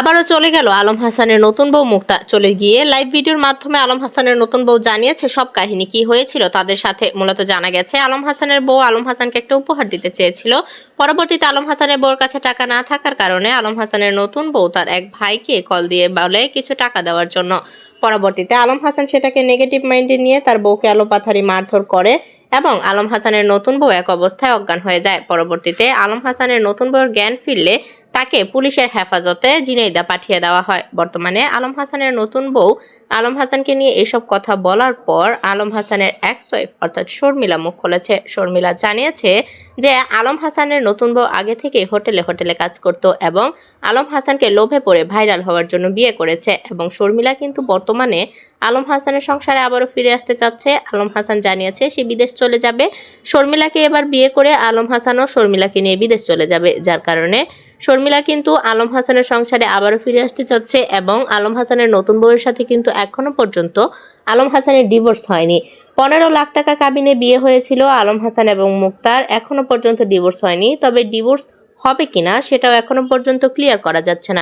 আবারও চলে গেল আলম হাসানের নতুন বউ মুক্তা। চলে গিয়ে লাইভ ভিডিওর মাধ্যমে আলম হাসানের নতুন বউ জানিয়েছে সব কাহিনী কি হয়েছিল তাদের সাথে মূলত জানা গেছে। আলম হাসানের বউ আলম হাসানকে একটা উপহার দিতে চেয়েছিল। পরবর্তীতে আলম হাসানের বউর কাছে টাকা না থাকার কারণে আলম হাসানের নতুন বউ তার এক ভাইকে কল দিয়ে বলে কিছু টাকা দেওয়ার জন্য। পরবর্তীতে আলম হাসান সেটাকে নেগেটিভ মাইন্ডে নিয়ে তার বউকে আলোপাথারি মারধর করে এবং আলম হাসানের নতুন বউ এক অবস্থায় অজ্ঞান হয়ে যায়। পরবর্তীতে আলম হাসানের নতুন বউর জ্ঞান ফিরলে তাকে পুলিশের হেফাজতে জিনেইদা পাঠিয়ে দেওয়া হয়। বর্তমানে আলম হাসানের নতুন বউ। আলম হাসানকে নিয়ে এসব কথা বলার পর আলম হাসানের এক ওয়াইফ অর্থাৎ শর্মিলা মুখ খুলেছে। শর্মিলা জানিয়েছে যে আলম হাসানের নতুন বউ আগে থেকে হোটেলে হোটেলে কাজ করত এবং আলম হাসানকে লোভে পড়ে ভাইরাল হওয়ার জন্য বিয়ে করেছে এবং শর্মিলা কিন্তু বর্তমানে আলম হাসানের সংসারে আবারও ফিরে আসতে চাচ্ছে। আলম হাসান জানিয়েছে, সে বিদেশ চলে যাবে। শর্মিলাকে এবার বিয়ে করে আলম হাসানও শর্মিলাকে নিয়ে বিদেশ চলে যাবে, যার কারণে শর্মিলা কিন্তু আলম হাসানের সংসারে আবারও ফিরে আসতে চাচ্ছে এবং আলম হাসানের নতুন বউয়ের সাথে কিন্তু এখনও পর্যন্ত আলম হাসানের ডিভোর্স হয়নি। পনেরো লাখ টাকা কাবিনে বিয়ে হয়েছিল আলম হাসান এবং মুক্তার। এখনও পর্যন্ত ডিভোর্স হয়নি, তবে ডিভোর্স হবে কিনা সেটাও এখনও পর্যন্ত ক্লিয়ার করা যাচ্ছে না।